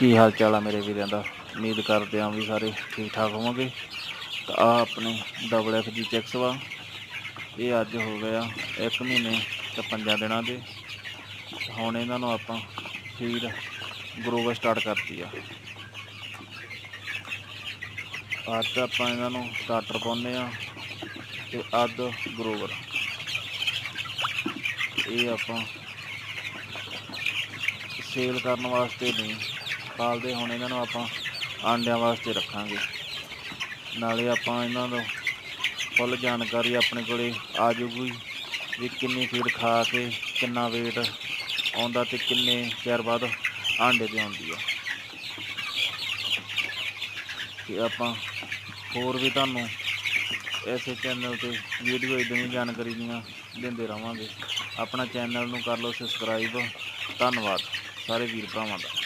ਕੀ ਹਾਲ ਚਾਲ ਆ ਮੇਰੇ ਵੀਰਾਂ ਦਾ? ਉਮੀਦ ਕਰਦੇ ਆਂ ਵੀ ਸਾਰੇ ਠੀਕ ਠਾਕ ਹੋਵੋਗੇ। ਤਾਂ ਆ ਆਪਣੇ ਡਬਲ ਐਫ ਜੀ ਚੈਕਸ ਵਾ। ਇਹ ਅੱਜ ਹੋ ਗਿਆ 1 ਮਹੀਨੇ ਤੇ 5 ਦਿਨਾਂ ਦੇ। ਹੁਣ ਇਹਨਾਂ ਨੂੰ ਆਪਾਂ ਫੀਡ ਗਰੋਵਰ ਸਟਾਰਟ ਕਰਤੀ ਆ। ਅੱਜ ਆਪਾਂ ਇਹਨਾਂ ਨੂੰ ਸਟਾਰਟਰ ਪਾਉਂਦੇ ਆ ਤੇ ਅੱਧ ਗਰੋਵਰ ਇਹ ਆਪਾਂ ਸੇਲ ਕਰਨ ਵਾਸਤੇ ਨਹੀਂ ਪਾਲਦੇ ਹੁਣ ਇਹਨਾਂ ਨੂੰ ਆਪਾਂ ਆਂਡਿਆਂ ਵਾਸਤੇ ਰੱਖਾਂਗੇ। ਨਾਲੇ ਆਪਾਂ ਇਹਨਾਂ ਦਾ ਫੁੱਲ ਜਾਣਕਾਰੀ ਆਪਣੇ ਕੋਲੇ ਆ ਜੂਗੀ ਵੀ ਕਿੰਨੀ ਫੀਡ ਖਾ ਕੇ ਕਿੰਨਾ weight ਆਉਂਦਾ ਤੇ ਕਿੰਨੇ ਚਿਰ ਬਾਅਦ ਆਂਡੇ ਤੇ ਆਉਂਦੀ ਆ। ਤੇ ਆਪਾਂ ਹੋਰ ਵੀ ਤੁਹਾਨੂੰ ਐਸੇ ਚੈਨਲ ਤੇ ਵੀਡੀਓ ਇਦਾਂ ਦੀ ਜਾਣਕਾਰੀ ਦੀਆਂ ਦਿੰਦੇ ਰਵਾਂਗੇ। ਆਪਣਾ ਚੈਨਲ ਨੂੰ ਕਰ ਲਓ ਸਬਸਕ੍ਰਾਈਬ ਧੰਨਵਾਦ। ਸਾਰੇ ਵੀਰ ਭਰਾਵਾਂ ਦਾ।